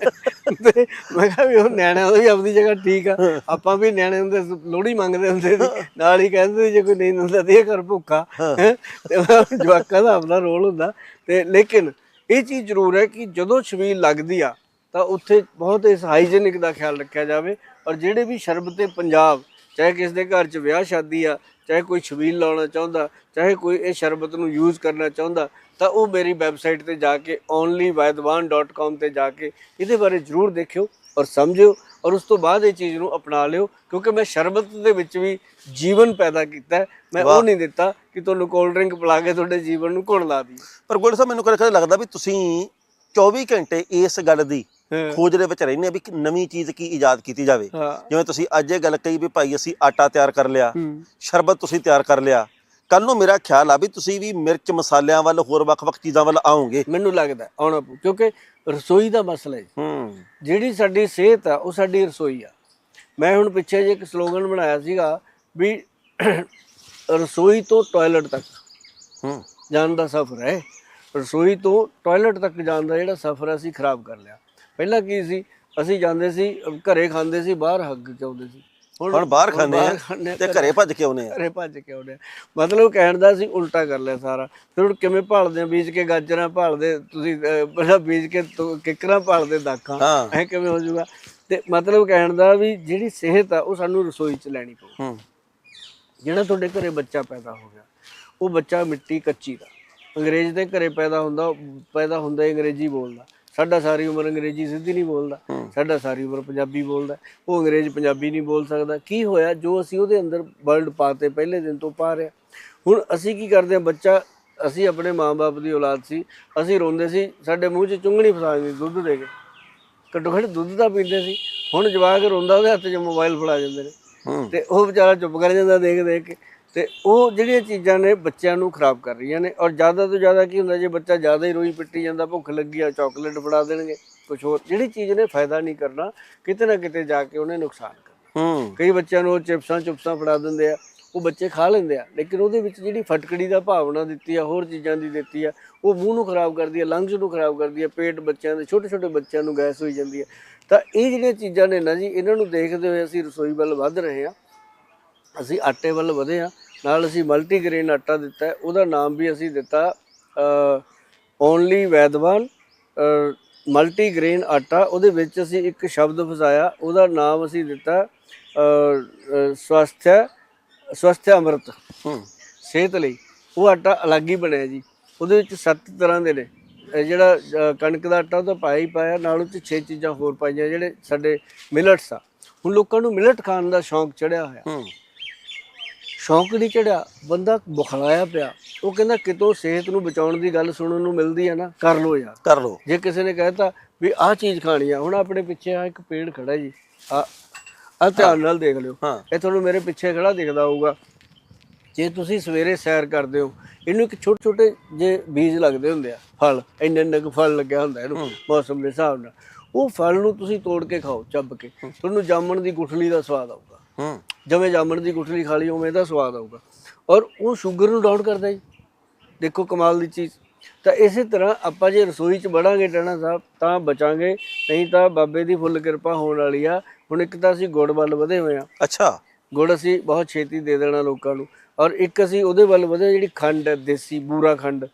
ਤੇ ਮੈਂ ਕਿਹਾ ਵੀ ਉਹ ਨਿਆਣਿਆਂ ਦਾ ਵੀ ਆਪਣੀ ਜਗ੍ਹਾ ਠੀਕ ਆ। ਆਪਾਂ ਵੀ ਨਿਆਣੇ ਹੁੰਦੇ ਲੋਹੜੀ ਮੰਗਦੇ ਹੁੰਦੇ ਸੀ। ਨਾਲ ਹੀ ਕਹਿੰਦੇ ਜੇ ਕੋਈ ਨਹੀਂ ਦਿੰਦਾ ਤੇ ਇਹ ਕਰ ਭੁੱਖਾ। ਤੇ ਜਵਾਕਾਂ ਦਾ ਆਪਣਾ ਰੋਲ ਹੁੰਦਾ। ਤੇ ਲੇਕਿਨ ਇਹ ਚੀਜ਼ ਜ਼ਰੂਰ ਹੈ ਕਿ ਜਦੋਂ ਛਬੀਲ ਲੱਗਦੀ ਆ ਤਾਂ ਉੱਥੇ ਬਹੁਤ ਇਸ ਹਾਈਜੀਨਿਕ ਦਾ ਖਿਆਲ ਰੱਖਿਆ ਜਾਵੇ ਔਰ ਜਿਹੜੇ ਵੀ ਸ਼ਰਬਤੇ ਪੰਜਾਬ ਚਾਹੇ ਕਿਸੇ ਦੇ ਘਰ 'ਚ ਵਿਆਹ ਸ਼ਾਦੀ ਆ ਚਾਹੇ ਕੋਈ ਛਬੀਲ ਲਾਉਣਾ ਚਾਹੁੰਦਾ ਚਾਹੇ ਕੋਈ ਇਹ ਸ਼ਰਬਤ ਨੂੰ ਯੂਜ਼ ਕਰਨਾ ਚਾਹੁੰਦਾ ਤਾਂ ਉਹ ਮੇਰੀ ਵੈਬਸਾਈਟ ਤੇ ਜਾ ਕੇ onlyvaidwan.com ਤੇ ਜਾ ਕੇ ਇਹਦੇ ਬਾਰੇ ਜ਼ਰੂਰ ਦੇਖਿਓ ਔਰ ਸਮਝਿਓ ਔਰ ਉਸ ਤੋਂ ਬਾਅਦ ਇਹ ਚੀਜ਼ ਨੂੰ ਅਪਣਾ ਲਿਓ ਕਿਉਂਕਿ ਮੈਂ ਸ਼ਰਬਤ ਦੇ ਵਿੱਚ ਵੀ ਜੀਵਨ ਪੈਦਾ ਕੀਤਾ। ਮੈਂ ਉਹ ਨਹੀਂ ਦਿੱਤਾ ਕਿ ਤੁਹਾਨੂੰ ਕੋਲਡ ਡਰਿੰਕ ਪਿਲਾ ਕੇ ਤੁਹਾਡੇ ਜੀਵਨ ਨੂੰ ਘੁਣ ਲਾ ਦੀ ਪਰ ਸਾਹਿਬ ਮੈਨੂੰ ਕਦੇ ਲੱਗਦਾ ਵੀ ਤੁਸੀਂ 24 ਘੰਟੇ ਇਸ ਗੱਲ ਦੀ। ਖੋਜ ਦੇ ਵਿੱਚ ਰਹਿੰਦੇ ਆ ਵੀ ਨਵੀਂ ਚੀਜ਼ ਕੀ ਇਜਾਦ ਕੀਤੀ ਜਾਵੇ। ਜਿਵੇਂ ਤੁਸੀਂ ਅੱਜ ਇਹ ਗੱਲ ਕਹੀ ਵੀ ਭਾਈ ਅਸੀਂ ਆਟਾ ਤਿਆਰ ਕਰ ਲਿਆ ਸ਼ਰਬਤ ਤੁਸੀਂ ਤਿਆਰ ਕਰ ਲਿਆ। ਕੱਲ ਨੂੰ ਮੇਰਾ ਖਿਆਲ ਆ ਵੀ ਤੁਸੀਂ ਵੀ ਮਿਰਚ ਮਸਾਲਿਆਂ ਵੱਲ ਹੋਰ ਵੱਖ-ਵੱਖ ਚੀਜ਼ਾਂ ਵੱਲ ਆਓਗੇ। ਮੈਨੂੰ ਲੱਗਦਾ ਆਉਣਾ ਕਿਉਂਕਿ ਰਸੋਈ ਦਾ ਮਸਲਾ ਹੈ। ਹੂੰ। ਜਿਹੜੀ ਸਾਡੀ ਸਿਹਤ ਆ ਉਹ ਸਾਡੀ ਰਸੋਈ ਆ। ਮੈਂ ਹੁਣ ਪਿੱਛੇ ਜੇ ਇੱਕ ਸਲੋਗਨ ਬਣਾਇਆ ਸੀਗਾ ਵੀ ਰਸੋਈ ਤੋਂ ਟਾਇਲਟ ਤੱਕ ਹੂੰ। ਜਾਣ ਦਾ ਸਫ਼ਰ ਹੈ। ਰਸੋਈ ਤੋਂ ਟਾਇਲਟ ਤੱਕ ਜਾਣ ਦਾ ਜਿਹੜਾ ਸਫ਼ਰ ਅਸੀਂ ਖਰਾਬ ਕਰ ਲਿਆ। ਪਹਿਲਾਂ ਕੀ ਸੀ? ਅਸੀਂ ਜਾਂਦੇ ਸੀ ਘਰੇ ਖਾਂਦੇ ਸੀ ਬਾਹਰ ਹੱਗ ਕੇ ਆਉਂਦੇ ਸੀ। ਹੁਣ ਬਾਹਰ ਖਾਂਦੇ ਆ ਤੇ ਘਰੇ ਭੱਜ ਕੇ ਆਉਨੇ ਆ। ਘਰੇ ਭੱਜ ਕੇ ਆਉਂਦੇ ਆ। ਮਤਲਬ ਕਹਿਣ ਦਾ ਸੀ ਉਲਟਾ ਕਰ ਲਿਆ ਸਾਰਾ। ਫਿਰ ਹੁਣ ਕਿਵੇਂ ਭਾਲਦੇ ਆ? ਬੀਜ ਕੇ ਗਾਜਰਾਂ ਭਾਲਦੇ ਤੁਸੀਂ ਪਹਿਲਾਂ ਬੀਜ ਕੇ ਕਿੱਕਰਾਂ ਭਾਲਦੇ ਦਾਖਾਂ। ਐ ਕਿਵੇਂ ਹੋ ਜਾਊਗਾ? ਤੇ ਮਤਲਬ ਕਹਿਣ ਦਾ ਵੀ ਜਿਹੜੀ ਸਿਹਤ ਆ ਉਹ ਸਾਨੂੰ ਰਸੋਈ 'ਚ ਲੈਣੀ ਪਊ। ਹੂੰ। ਜਿਹੜਾ ਤੁਹਾਡੇ ਘਰੇ ਬੱਚਾ ਪੈਦਾ ਹੋ ਗਿਆ ਉਹ ਬੱਚਾ ਮਿੱਟੀ ਕੱਚੀ ਦਾ। ਅੰਗਰੇਜ਼ ਦੇ ਘਰੇ ਪੈਦਾ ਹੁੰਦਾ ਪੈਦਾ ਹੁੰਦਾ ਅੰਗਰੇਜ਼ੀ ਬੋਲਦਾ। ਸਾਡਾ ਸਾਰੀ ਉਮਰ ਅੰਗਰੇਜ਼ੀ ਸਿੱਧੀ ਨਹੀਂ ਬੋਲਦਾ ਸਾਡਾ ਸਾਰੀ ਉਮਰ ਪੰਜਾਬੀ ਬੋਲਦਾ ਉਹ ਅੰਗਰੇਜ਼ ਪੰਜਾਬੀ ਨਹੀਂ ਬੋਲ ਸਕਦਾ। ਕੀ ਹੋਇਆ? ਜੋ ਅਸੀਂ ਉਹਦੇ ਅੰਦਰ ਵਰਲਡ ਪਾਤੇ ਪਹਿਲੇ ਦਿਨ ਤੋਂ ਪਾ ਰਿਹਾ। ਹੁਣ ਅਸੀਂ ਕੀ ਕਰਦੇ ਹਾਂ? ਬੱਚਾ ਅਸੀਂ ਆਪਣੇ ਮਾਂ-ਬਾਪ ਦੀ ਔਲਾਦ ਸੀ ਅਸੀਂ ਰੋਂਦੇ ਸੀ ਸਾਡੇ ਮੂੰਹ 'ਚ ਚੁੰਗਣੀ ਫਸਾ ਦਿੰਦੀ ਦੁੱਧ ਦੇ ਕੇ। ਘੱਟੋ ਘੱਟ ਦੁੱਧ ਤਾਂ ਪੀਂਦੇ ਸੀ। ਹੁਣ ਜਵਾਕ ਰੋਂਦਾ ਉਹਦੇ ਹੱਥ 'ਚ ਮੋਬਾਈਲ ਫੜਾ ਜਾਂਦੇ ਨੇ। ਤੇ ਉਹ ਵਿਚਾਰਾ ਚੁੱਪ ਕਰ ਜਾਂਦਾ ਦੇਖ ਦੇਖ ਕੇ। ਤੇ ਉਹ ਜਿਹੜੀਆਂ ਚੀਜ਼ਾਂ ਨੇ ਬੱਚਿਆਂ ਨੂੰ ਖਰਾਬ ਕਰ ਰਹੀਆਂ ਨੇ ਔਰ ਜ਼ਿਆਦਾ ਤੋਂ ਜ਼ਿਆਦਾ ਕੀ ਹੁੰਦਾ ਜੇ ਬੱਚਾ ਜ਼ਿਆਦਾ ਹੀ ਰੋਈ ਪਿੱਟੀ ਜਾਂਦਾ ਭੁੱਖ ਲੱਗੀ ਆ ਚਾਕਲੇਟ ਫੜਾ ਦੇਣਗੇ ਕੁਝ ਹੋਰ ਜਿਹੜੀ ਚੀਜ਼ ਨੇ ਫਾਇਦਾ ਨਹੀਂ ਕਰਨਾ ਕਿਤੇ ਨਾ ਕਿਤੇ ਜਾ ਕੇ ਉਹਨੇ ਨੁਕਸਾਨ ਕਰਨਾ। ਹੂੰ। ਕਈ ਬੱਚਿਆਂ ਨੂੰ ਚਿਪਸਾਂ ਚੁਪਸਾਂ ਫੜਾ ਦਿੰਦੇ ਆ ਉਹ ਬੱਚੇ ਖਾ ਲੈਂਦੇ ਆ ਲੇਕਿਨ ਉਹਦੇ ਵਿੱਚ ਜਿਹੜੀ ਫਟਕੜੀ ਦਾ ਭਾਵਨਾ ਦਿੱਤੀ ਆ ਹੋਰ ਚੀਜ਼ਾਂ ਦੀ ਦਿੱਤੀ ਆ ਉਹ ਮੂੰਹ ਨੂੰ ਖਰਾਬ ਕਰਦੀ ਆ ਲੰਗਸ ਨੂੰ ਖਰਾਬ ਕਰਦੀ ਆ ਪੇਟ ਬੱਚਿਆਂ ਦੇ ਛੋਟੇ ਛੋਟੇ ਬੱਚਿਆਂ ਨੂੰ ਗੈਸ ਹੋਈ ਜਾਂਦੀ ਆ। ਤਾਂ ਇਹ ਜਿਹੜੀਆਂ ਚੀਜ਼ਾਂ ਨੇ ਨਾ ਜੀ ਇਹਨਾਂ ਨੂੰ ਦੇਖਦੇ ਹੋਏ ਅਸੀਂ ਰਸੋਈ ਵੱਲ ਵੱਧ ਰਹੇ ਆ ਅਸੀਂ ਆਟੇ ਵੱਲ ਵਧੇ ਆ ਨਾਲ ਅਸੀਂ ਮਲਟੀਗ੍ਰੇਨ ਆਟਾ ਦਿੱਤਾ ਉਹਦਾ ਨਾਮ ਵੀ ਅਸੀਂ ਦਿੱਤਾ ਓਨਲੀ ਵੈਦਵਾਨ ਮਲਟੀਗ੍ਰੇਨ ਆਟਾ। ਉਹਦੇ ਵਿੱਚ ਅਸੀਂ ਇੱਕ ਸ਼ਬਦ ਫਸਾਇਆ। ਉਹਦਾ ਨਾਮ ਅਸੀਂ ਦਿੱਤਾ ਸਵਸਥ ਸਵਸਥ ਅੰਮ੍ਰਿਤ। ਸਿਹਤ ਲਈ। ਉਹ ਆਟਾ ਅਲੱਗ ਹੀ ਬਣਿਆ ਜੀ। ਉਹਦੇ ਵਿੱਚ ਸੱਤ ਤਰ੍ਹਾਂ ਦੇ ਨੇ। ਜਿਹੜਾ ਕਣਕ ਦਾ ਆਟਾ ਉਹ ਤਾਂ ਪਾਇਆ ਹੀ ਪਾਇਆ। ਨਾਲ ਉਹ 'ਚ ਛੇ ਚੀਜ਼ਾਂ ਹੋਰ ਪਾਈਆਂ, ਜਿਹੜੇ ਸਾਡੇ ਮਿਲਟਸ ਆ। ਹੁਣ ਲੋਕਾਂ ਨੂੰ ਮਿਲਟ ਖਾਣ ਦਾ ਸ਼ੌਂਕ ਚੜਿਆ ਹੋਇਆ। ਸ਼ੌਂਕ ਨਹੀਂ ਚੜਿਆ ਬੰਦਾ ਬੁਖਲਾਇਆ ਪਿਆ। ਉਹ ਕਹਿੰਦਾ ਕਿਤੋਂ ਸਿਹਤ ਨੂੰ ਬਚਾਉਣ ਦੀ ਗੱਲ ਸੁਣਨ ਨੂੰ ਮਿਲਦੀ ਹੈ ਨਾ ਕਰ ਲੋ ਯਾਰ। ਕਰ ਲੋ ਜੇ ਕਿਸੇ ਨੇ ਕਹਿਤਾ ਵੀ ਆਹ ਚੀਜ਼ ਖਾਣੀ ਆ ਹੁਣ ਆਪਣੇ ਪਿੱਛੇ ਆ ਇੱਕ ਪੇੜ ਖੜਾ ਜੀ। ਆ ਆ ਧਿਆਨ ਨਾਲ ਦੇਖ ਲਿਓ। ਇਹ ਤੁਹਾਨੂੰ ਮੇਰੇ ਪਿੱਛੇ ਖੜਾ ਦਿਖਦਾ ਹੋਊਗਾ। ਜੇ ਤੁਸੀਂ ਸਵੇਰੇ ਸੈਰ ਕਰਦੇ ਹੋ ਇਹਨੂੰ ਇੱਕ ਛੋਟੇ ਛੋਟੇ ਜੇ ਬੀਜ ਲੱਗਦੇ ਹੁੰਦੇ ਆ ਫਲ ਇੰਨੇ ਇੰਨੇ ਫਲ ਲੱਗਿਆ ਹੁੰਦਾ ਇਹਨੂੰ ਮੌਸਮ ਦੇ ਹਿਸਾਬ ਨਾਲ। ਉਹ ਫਲ ਨੂੰ ਤੁਸੀਂ ਤੋੜ ਕੇ ਖਾਓ ਚੱਬ ਕੇ। ਤੁਹਾਨੂੰ ਜਾਮਣ ਦੀ ਗੁਠਲੀ ਦਾ ਸਵਾਦ ਆਊਗਾ। ਹੂੰ। ਜਿਵੇਂ ਜਾਮਣ ਦੀ ਗੁਠਲੀ ਖਾ ਲਈ ਉਵੇਂ ਦਾ ਸਵਾਦ ਆਊਗਾ। ਔਰ ਉਹ ਸ਼ੂਗਰ ਨੂੰ ਡਾਊਨ ਕਰਦਾ ਜੀ। ਦੇਖੋ ਕਮਾਲ ਦੀ ਚੀਜ਼। ਤਾਂ ਇਸੇ ਤਰ੍ਹਾਂ ਆਪਾਂ ਜੇ ਰਸੋਈ 'ਚ ਵੜਾਂਗੇ ਟਣਾ ਸਾਹਿਬ ਤਾਂ ਬਚਾਂਗੇ। ਨਹੀਂ ਤਾਂ ਬਾਬੇ ਦੀ ਫੁੱਲ ਕਿਰਪਾ ਹੋਣ ਵਾਲੀ ਆ। ਹੁਣ ਇੱਕ ਤਾਂ ਅਸੀਂ ਗੁੜ ਵੱਲ ਵਧੇ ਹੋਏ ਆ। ਅੱਛਾ। ਗੁੜ ਅਸੀਂ ਬਹੁਤ ਛੇਤੀ ਦੇ ਦੇਣਾ ਲੋਕਾਂ ਨੂੰ। ਔਰ ਇੱਕ ਅਸੀਂ ਉਹਦੇ ਵੱਲ ਵਧੇ ਜਿਹੜੀ ਖੰਡ ਹੈ ਦੇਸੀ ਬੂਰਾ ਖੰਡ।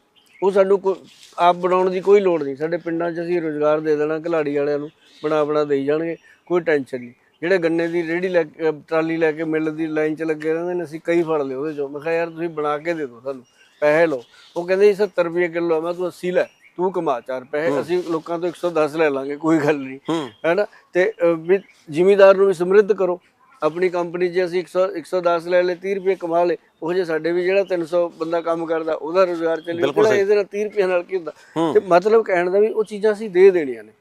ਉਹ ਸਾਨੂੰ ਕੋਈ ਆਪ ਬਣਾਉਣ ਦੀ ਕੋਈ ਲੋੜ ਨਹੀਂ। ਸਾਡੇ ਪਿੰਡਾਂ 'ਚ ਅਸੀਂ ਰੋਜ਼ਗਾਰ ਦੇ ਦੇਣਾ ਘਲਾੜੀ ਵਾਲਿਆਂ ਨੂੰ ਬਣਾ ਬਣਾ ਦੇਈ ਜਾਣਗੇ। ਕੋਈ ਟੈਨਸ਼ਨ ਨਹੀਂ। ਜਿਹੜੇ ਗੰਨੇ ਦੀ ਰੇੜੀ ਲੈ ਕੇ ਟਰਾਲੀ ਲੈ ਕੇ ਮਿੱਲ ਦੀ ਲਾਈਨ 'ਚ ਲੱਗੇ ਰਹਿੰਦੇ ਨੇ ਅਸੀਂ ਕਈ ਫੜ ਲਿਓ ਉਹਦੇ 'ਚੋਂ। ਮੈਂ ਕਿਹਾ ਯਾਰ ਤੁਸੀਂ ਬਣਾ ਕੇ ਦੇ ਦਿਓ ਸਾਨੂੰ ਪੈਸੇ ਲਓ। ਉਹ ਕਹਿੰਦੇ ਜੀ 70 ਰੁਪਏ ਕਿਲੋ ਆ। ਮੈਂ ਤੂੰ 80 ਲੈ ਤੂੰ ਕਮਾ ਚਾਰ ਪੈਸੇ ਅਸੀਂ ਲੋਕਾਂ ਤੋਂ 110 ਲੈ ਲਾਂਗੇ ਕੋਈ ਗੱਲ ਨਹੀਂ। ਹੈਨਾ? ਤੇ ਵੀ ਜ਼ਿਮੀਦਾਰ ਨੂੰ ਵੀ ਸਮਰਿੱਧ ਕਰੋ। ਆਪਣੀ ਕੰਪਨੀ 'ਚ ਅਸੀਂ 100 110 ਲੈ ਲੈ 30 ਰੁਪਏ ਕਮਾ ਲੇ ਉਹ ਜੇ ਸਾਡੇ ਵੀ ਜਿਹੜਾ 300 ਬੰਦਾ ਕੰਮ ਕਰਦਾ ਉਹਦਾ ਰੋਜ਼ਗਾਰ ਚੱਲੇ ਕਿਹੜਾ ਇਹਦੇ ਨਾਲ 30 ਰੁਪਏ ਨਾਲ ਕੀ ਹੁੰਦਾ? ਤੇ ਮਤਲਬ ਕਹਿਣ ਦਾ ਵੀ ਉਹ ਚੀਜ਼ਾਂ ਅਸੀਂ ਦੇ ਦੇਣੀਆਂ ਨੇ।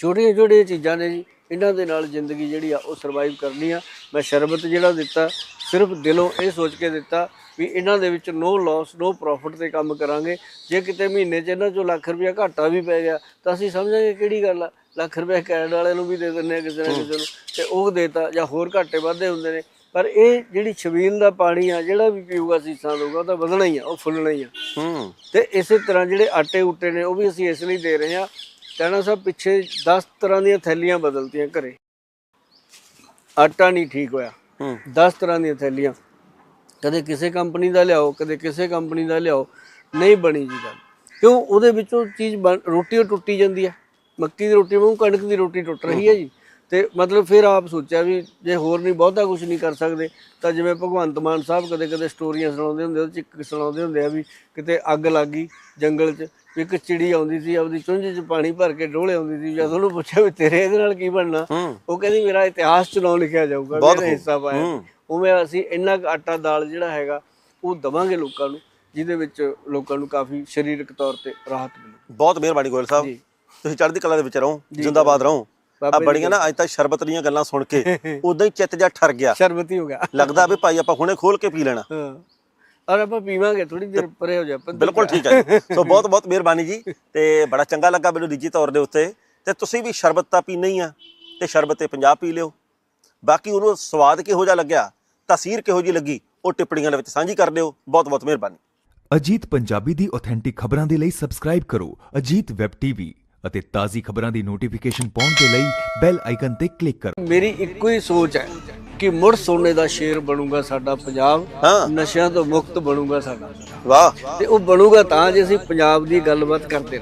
ਛੋਟੀਆਂ ਛੋਟੀਆਂ ਚੀਜ਼ਾਂ ਨੇ ਜੀ। ਇਹਨਾਂ ਦੇ ਨਾਲ ਜ਼ਿੰਦਗੀ ਜਿਹੜੀ ਆ ਉਹ ਸਰਵਾਈਵ ਕਰਨੀ ਆ। ਮੈਂ ਸ਼ਰਬਤ ਜਿਹੜਾ ਦਿੱਤਾ ਸਿਰਫ ਦਿਲੋਂ ਇਹ ਸੋਚ ਕੇ ਦਿੱਤਾ ਵੀ ਇਹਨਾਂ ਦੇ ਵਿੱਚ ਨੋ ਲਾਸ ਨੋ ਪ੍ਰੋਫਿਟ ਤੇ ਕੰਮ ਕਰਾਂਗੇ। ਜੇ ਕਿਤੇ ਮਹੀਨੇ 'ਚ ਇਹਨਾਂ ਚੋਂ ਲੱਖ ਰੁਪਇਆ ਘਾਟਾ ਵੀ ਪੈ ਗਿਆ ਤਾਂ ਅਸੀਂ ਸਮਝਾਂਗੇ ਕਿਹੜੀ ਗੱਲ ਆ? ਲੱਖ ਰੁਪਇਆ ਕੈਨੇਡਾ ਵਾਲੇ ਨੂੰ ਵੀ ਦੇ ਦਿੰਦੇ ਆ ਕਿਸੇ ਨਾ ਕਿਸੇ ਨੂੰ ਤੇ ਉਹ ਦੇਤਾ ਜਾਂ ਹੋਰ ਘਾਟੇ ਵਾਧੇ ਹੁੰਦੇ ਨੇ। ਪਰ ਇਹ ਜਿਹੜੀ ਛਬੀਲ ਦਾ ਪਾਣੀ ਆ ਜਿਹੜਾ ਵੀ ਪੀਊਗਾ ਸੀਸਾਂ ਦਊਗਾ ਉਹ ਤਾਂ ਵਧਣਾ ਹੀ ਆ ਉਹ ਫੁੱਲਣਾ ਹੀ ਆ। ਹੂੰ। ਤੇ ਇਸੇ ਤਰ੍ਹਾਂ ਜਿਹੜੇ ਆਟੇ ਉਟੇ ਨੇ ਉਹ ਵੀ ਅਸੀਂ ਇਸ ਲਈ ਦੇ ਰਹੇ ਹਾਂ ਕਹਿਣਾ ਸਾਹਿਬ ਪਿੱਛੇ 10 ਤਰ੍ਹਾਂ ਦੀਆਂ ਥੈਲੀਆਂ ਬਦਲਤੀਆਂ ਘਰੇ। ਆਟਾ ਨਹੀਂ ਠੀਕ ਹੋਇਆ। ਹੂੰ। 10 ਤਰ੍ਹਾਂ ਦੀਆਂ ਥੈਲੀਆਂ। ਕਦੇ ਕਿਸੇ ਕੰਪਨੀ ਦਾ ਲਿਆਓ ਕਦੇ ਕਿਸੇ ਕੰਪਨੀ ਦਾ ਲਿਆਓ ਨਹੀਂ ਬਣੀ ਜੀ ਗੱਲ। ਕਿਉਂ? ਉਹਦੇ ਵਿੱਚੋਂ ਚੀਜ਼ ਰੋਟੀ ਟੁੱਟੀ ਜਾਂਦੀ ਹੈ ਮੱਕੀ ਦੀ ਰੋਟੀ ਵਾਂਗੂ ਕਣਕ ਦੀ ਰੋਟੀ ਟੁੱਟ ਰਹੀ ਹੈ। ਜੀ। ਤੇ ਮਤਲਬ ਫਿਰ ਆਪ ਸੋਚਿਆ ਵੀ ਜੇ ਹੋਰ ਨਹੀਂ ਬਹੁਤਾ ਕੁਝ ਨਹੀਂ ਕਰ ਸਕਦੇ ਤਾਂ ਜਿਵੇਂ ਭਗਵੰਤ ਮਾਨ ਸਾਹਿਬ ਕਦੇ ਕਦੇ ਸਟੋਰੀਆਂ ਸੁਣਾਉਂਦੇ ਹੁੰਦੇ ਉਹ ਚ ਇੱਕ ਸੁਣਾਉਂਦੇ ਹੁੰਦੇ ਆ ਵੀ ਕਿਤੇ ਅੱਗ ਲੱਗ ਗਈ ਜੰਗਲ 'ਚ ਇੱਕ ਚਿੜੀ ਆਉਂਦੀ ਸੀ ਆਪਦੀ ਚੁੰਝ 'ਚ ਪਾਣੀ ਭਰ ਕੇ ਡੋਲੇ ਆਉਂਦੀ ਸੀ ਜਦ ਉਹਨੂੰ ਪੁੱਛਿਆ ਵੀ ਤੇਰੇ ਇਹਦੇ ਨਾਲ ਕੀ ਬਣਨਾ ਉਹ ਕਹਿੰਦੀ ਮੇਰਾ ਇਤਿਹਾਸ ਚ ਨਾਮ ਲਿਖਿਆ ਜਾਊਗਾ ਮੇਰਾ। ਹਿੱਸਾ ਪਾਇਆ। ਉਵੇਂ ਅਸੀਂ ਇੰਨਾ ਕੁ ਆਟਾ ਦਾਲ ਜਿਹੜਾ ਹੈਗਾ ਉਹ ਦਵਾਂਗੇ ਲੋਕਾਂ ਨੂੰ ਜਿਹਦੇ ਵਿੱਚ ਲੋਕਾਂ ਨੂੰ ਕਾਫੀ ਸਰੀਰਕ ਤੌਰ ਤੇ ਰਾਹਤ ਮਿਲੂ ਬਹੁਤ ਮਿਹਰਬਾਨੀ ਗੋਇਲ ਸਾਹਿਬ ਜੀ। ਤੁਸੀਂ ਚੜ੍ਹਦੀ ਕਲਾ ਦੇ ਵਿੱਚ ਰਹੋ ਜਿੰਦਾਬਾਦ ਰਹੋ ਆ ਬੜੀਆਂ ਨਾ ਅੱਜ ਤੱਕ ਸ਼ਰਬਤ ਦੀਆਂ ਗੱਲਾਂ ਸੁਣ ਕੇ ਉਦਾਂ ਹੀ ਚਿੱਤ ਜਾ ਠਰ ਗਿਆ। ਸ਼ਰਬਤੀ ਹੋ ਗਿਆ। ਲੱਗਦਾ ਵੀ ਭਾਈ ਆਪਾਂ ਹੁਣੇ ਖੋਲ ਕੇ ਪੀ ਲੈਣਾ। ਹਾਂ। ਔਰ ਆਪਾਂ ਪੀਵਾਂਗੇ ਥੋੜੀ ਦੇਰ ਪਰੇ ਹੋ ਜਾ ਬਿਲਕੁਲ ਠੀਕ ਹੈ। ਸੋ ਬਹੁਤ ਬਹੁਤ ਮਿਹਰਬਾਨੀ ਜੀ ਤੇ ਬੜਾ ਚੰਗਾ ਲੱਗਾ ਮੈਨੂੰ ਨਿੱਜੀ ਤੌਰ ਦੇ ਉੱਤੇ। ਤੇ ਤੁਸੀਂ ਵੀ ਸ਼ਰਬਤ ਤਾਂ ਪੀਣਾ ਹੀ ਆ ਤੇ ਸ਼ਰਬਤ ਤੇ ਪੰਜਾਬ ਪੀ ਲਿਓ। ਬਾਕੀ ਉਹਨੂੰ ਸਵਾਦ ਕਿਹੋ ਜਿਹਾ ਲੱਗਿਆ ਤਸਵੀਰ ਕਿਹੋ ਜਿਹੀ ਲੱਗੀ ਉਹ ਟਿੱਪਣੀਆਂ ਦੇ ਵਿੱਚ ਸਾਂਝੀ ਕਰ ਦਿਓ। ਬਹੁਤ ਬਹੁਤ ਮਿਹਰਬਾਨੀ। ਅਜੀਤ ਪੰਜਾਬੀ ਦੀ ਆਥੈਂਟਿਕ ਖਬਰਾਂ ਦੇ ਲਈ ਸਬਸਕ੍ਰਾਈਬ ਕਰੋ। ਅਜੀਤ ਵੈਬ ਟੀਵੀ ਅਤੇ ਤਾਜ਼ੀ ਖਬਰਾਂ ਦੀ ਨੋਟੀਫਿਕੇਸ਼ਨ ਪਾਉਣ ਦੇ ਲਈ ਬੈਲ ਆਈਕਨ ਤੇ ਕਲਿੱਕ ਕਰੋ। ਮੇਰੀ ਇੱਕੋ ਹੀ ਸੋਚ ਹੈ ਕਿ ਮੁੜ ਸੋਨੇ ਦਾ ਸ਼ੇਰ ਬਣੂਗਾ ਸਾਡਾ ਪੰਜਾਬ। ਨਸ਼ਿਆਂ ਤੋਂ ਮੁਕਤ ਬਣੂਗਾ ਸਾਡਾ। ਵਾਹ। ਤੇ ਉਹ ਬਣੂਗਾ ਤਾਂ ਜੇ ਅਸੀਂ ਪੰਜਾਬ ਦੀ ਗੱਲਬਾਤ ਕਰਦੇ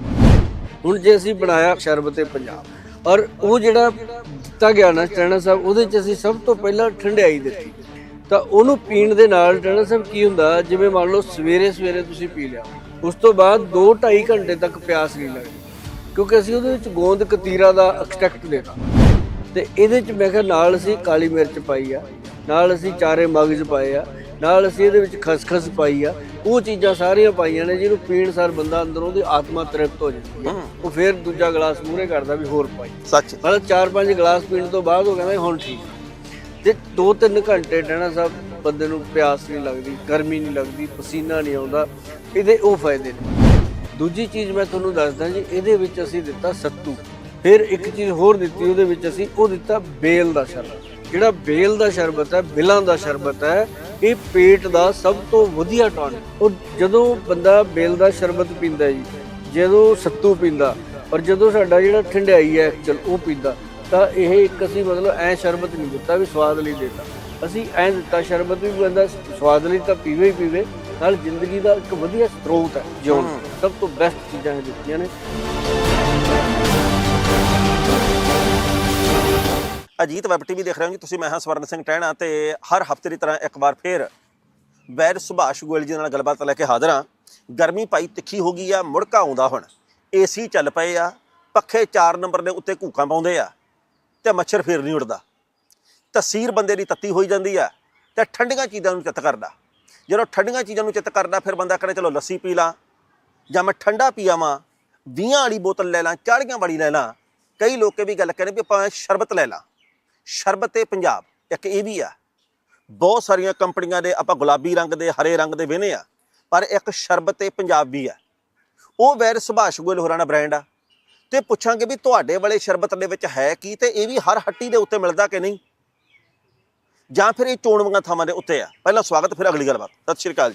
ਹੁਣ ਜੇ ਅਸੀਂ ਬਣਾਇਆ ਸ਼ਰਬਤੇ ਪੰਜਾਬ ਔਰ ਉਹ ਜਿਹੜਾ ਦਿੱਤਾ ਗਿਆ ਨਾ ਟੈਣਾ ਸਾਹਿਬ ਉਹਦੇ ਚ ਅਸੀਂ ਸਭ ਤੋਂ ਪਹਿਲਾਂ ਠੰਡਿਆਈ ਦਿੱਤੀ। ਤਾਂ ਉਹਨੂੰ ਪੀਣ ਦੇ ਨਾਲ ਟੈਣਾ ਸਾਹਿਬ ਕੀ ਹੁੰਦਾ ਜਿਵੇਂ ਮੰਨ ਲਓ ਸਵੇਰੇ ਸਵੇਰੇ ਤੁਸੀਂ ਪੀ ਲਿਆ ਉਸ ਤੋਂ ਬਾਅਦ 2 2.5 ਘੰਟੇ ਤੱਕ ਪਿਆਸ ਨਹੀਂ ਲੱਗਦੀ। ਕਿਉਂਕਿ ਅਸੀਂ ਉਹਦੇ ਵਿੱਚ ਗੋਂਦ ਕਤੀਰਾ ਦਾ ਐਕਸਟ੍ਰੈਕਟ ਦੇਤਾ ਤੇ ਇਹਦੇ ਚ ਮੈਂ ਕਿਹਾ ਨਾਲ ਅਸੀਂ ਕਾਲੀ ਮਿਰਚ ਪਾਈ ਆ ਨਾਲ ਅਸੀਂ ਚਾਰੇ ਮਗਜ਼ ਪਾਏ ਆ ਨਾਲ ਅਸੀਂ ਇਹਦੇ ਵਿੱਚ ਖਸਖਸ ਪਾਈ ਆ। ਉਹ ਚੀਜ਼ਾਂ ਸਾਰੀਆਂ ਪਾਈਆਂ ਨੇ ਜਿਹਨੂੰ ਪੀਣ ਸਾਰ ਬੰਦਾ ਅੰਦਰੋਂ ਦੀ ਆਤਮਾ ਤ੍ਰਿਪਤ ਹੋ ਜਾਂਦੀ ਹੈ। ਉਹ ਫਿਰ ਦੂਜਾ ਗਲਾਸ ਮੂਹਰੇ ਕਰਦਾ ਵੀ ਹੋਰ ਪਾਈ। ਸੱਚ। ਮਤਲਬ ਚਾਰ ਪੰਜ ਗਲਾਸ ਪੀਣ ਤੋਂ ਬਾਅਦ ਉਹ ਕਹਿੰਦਾ ਹੁਣ ਠੀਕ। ਤੇ 2-3 ਘੰਟੇ ਡਣਾ ਸਾਹਿਬ ਬੰਦੇ ਨੂੰ ਪਿਆਸ ਨਹੀਂ ਲੱਗਦੀ ਗਰਮੀ ਨਹੀਂ ਲੱਗਦੀ ਪਸੀਨਾ ਨਹੀਂ ਆਉਂਦਾ ਇਹਦੇ ਉਹ ਫਾਇਦੇ ਨੇ। ਦੂਜੀ ਚੀਜ਼ ਮੈਂ ਤੁਹਾਨੂੰ ਦੱਸਦਾ ਜੀ, ਇਹਦੇ ਵਿੱਚ ਅਸੀਂ ਦਿੱਤਾ ਸੱਤੂ। ਫਿਰ ਇੱਕ ਚੀਜ਼ ਹੋਰ ਦਿੱਤੀ, ਉਹਦੇ ਵਿੱਚ ਅਸੀਂ ਉਹ ਦਿੱਤਾ ਬੇਲ ਦਾ ਸ਼ਰਬਤ। ਜਿਹੜਾ ਬੇਲ ਦਾ ਸ਼ਰਬਤ ਹੈ, ਬਿਲਾਂ ਦਾ ਸ਼ਰਬਤ ਹੈ, ਇਹ ਪੇਟ ਦਾ ਸਭ ਤੋਂ ਵਧੀਆ ਟੌਨਿਕ ਉਹ ਜਦੋਂ ਬੰਦਾ ਬੇਲ ਦਾ ਸ਼ਰਬਤ ਪੀਂਦਾ ਜੀ, ਜਦੋਂ ਸੱਤੂ ਪੀਂਦਾ ਔਰ ਜਦੋਂ ਸਾਡਾ ਜਿਹੜਾ ਠੰਡਿਆਈ ਹੈ ਐਕਚੁਅਲ ਉਹ ਪੀਂਦਾ, ਤਾਂ ਇਹ ਇੱਕ ਅਸੀਂ ਮਤਲਬ ਐ ਸ਼ਰਬਤ ਨਹੀਂ ਦਿੱਤਾ ਵੀ ਸਵਾਦ ਲਈ ਦਿੱਤਾ। ਅਸੀਂ ਐ ਦਿੱਤਾ, ਸ਼ਰਬਤ ਵੀ ਬੰਦਾ ਸਵਾਦ ਲਈ ਤਾਂ ਪੀਵੇ ਹੀ ਪੀਵੇ, ਨਾਲ ਜ਼ਿੰਦਗੀ ਦਾ ਇੱਕ ਵਧੀਆ ਸਰੋਤ ਹੈ, ਜਿਉਣ। ਦਾ। ਸਭ ਤੋਂ ਬੈਸਟ ਚੀਜ਼ਾਂ ਇਹ ਦਿੱਤੀਆਂ ਨੇ। ਅਜੀਤ ਵੈਬ ਟੀਵੀ ਦੇਖ ਰਹੇ ਹੋ ਜੀ, ਤੁਸੀਂ, ਮੈਂ ਹਾਂ ਸਵਰਨ ਸਿੰਘ ਟਹਿਣਾ ਤੇ ਹਰ ਹਫ਼ਤੇ ਦੀ ਤਰ੍ਹਾਂ ਇੱਕ ਵਾਰ ਫੇਰ ਵੈਦ ਸੁਭਾਸ਼ ਗੋਇਲ ਜੀ ਨਾਲ ਗੱਲਬਾਤ ਲੈ ਕੇ ਹਾਜ਼ਰ ਹਾਂ। ਗਰਮੀ ਭਾਈ ਤਿੱਖੀ ਹੋ ਗਈ ਆ, ਮੁੜਕਾ ਆਉਂਦਾ ਹੁਣ। ਏਸੀ ਚੱਲ ਪਏ ਆ, ਪੱਖੇ 4 ਨੰਬਰ ਦੇ ਉੱਤੇ ਘੂਕਾਂ ਪਾਉਂਦੇ ਆ ਤੇ ਮੱਛਰ ਫੇਰ ਨਹੀਂ ਉੱਡਦਾ। ਤਸੀਰ ਬੰਦੇ ਦੀ ਤੱਤੀ ਹੋਈ ਜਾਂਦੀ ਆ ਤੇ ਠੰਡੀਆਂ ਚੀਜ਼ਾਂ ਨੂੰ ਚਿੱਤ ਕਰਦਾ। ਜਦੋਂ ਠੰਡੀਆਂ ਚੀਜ਼ਾਂ ਨੂੰ ਚਿੱਤ ਕਰਦਾ, ਫਿਰ ਬੰਦਾ ਕਰੇ ਚਲੋ ਲੱਸੀ ਪੀ ਲਾਂ। ਜਾਂ ਮੈਂ ਠੰਡਾ ਪੀ ਆਵਾਂ 20 ਵਾਲੀ ਬੋਤਲ ਲੈ ਲਾਂ 40 ਵਾਲੀ ਲੈ ਲਾਂ, ਕਈ ਲੋਕ ਇਹ ਵੀ ਗੱਲ ਕਹਿੰਦੇ ਵੀ ਆਪਾਂ ਸ਼ਰਬਤ ਲੈ ਲਾਂ। ਸ਼ਰਬਤੇ ਪੰਜਾਬ, ਇੱਕ ਇਹ ਵੀ ਆ, ਬਹੁਤ ਸਾਰੀਆਂ ਕੰਪਨੀਆਂ ਦੇ ਆਪਾਂ ਗੁਲਾਬੀ ਰੰਗ ਦੇ, ਹਰੇ ਰੰਗ ਦੇ ਵੇਨੇ ਆ, ਪਰ ਇੱਕ ਸ਼ਰਬਤੇ ਪੰਜਾਬ ਵੀ ਆ। ਉਹ ਵੈਰ ਸੁਭਾਸ਼ ਗੋਇਲ ਹੋਰਾਂ ਦਾ ਬ੍ਰਾਂਡ ਆ, ਤੇ ਪੁੱਛਾਂਗੇ ਵੀ ਤੁਹਾਡੇ ਵਾਲੇ ਸ਼ਰਬਤ ਦੇ ਵਿੱਚ ਹੈ ਕੀ, ਤੇ ਇਹ ਵੀ ਹਰ ਹੱਟੀ ਦੇ ਉੱਤੇ ਮਿਲਦਾ ਕਿ ਨਹੀਂ? ਜਾਂ ਫਿਰ ਇਹ ਚੋਣਵੀਆਂ ਥਾਵਾਂ ਦੇ ਉੱਤੇ ਆ। ਪਹਿਲਾਂ ਸਵਾਗਤ, ਫਿਰ ਅਗਲੀ ਗੱਲਬਾਤ। ਸਤਿ ਸ਼੍ਰੀ ਅਕਾਲ ਜੀ।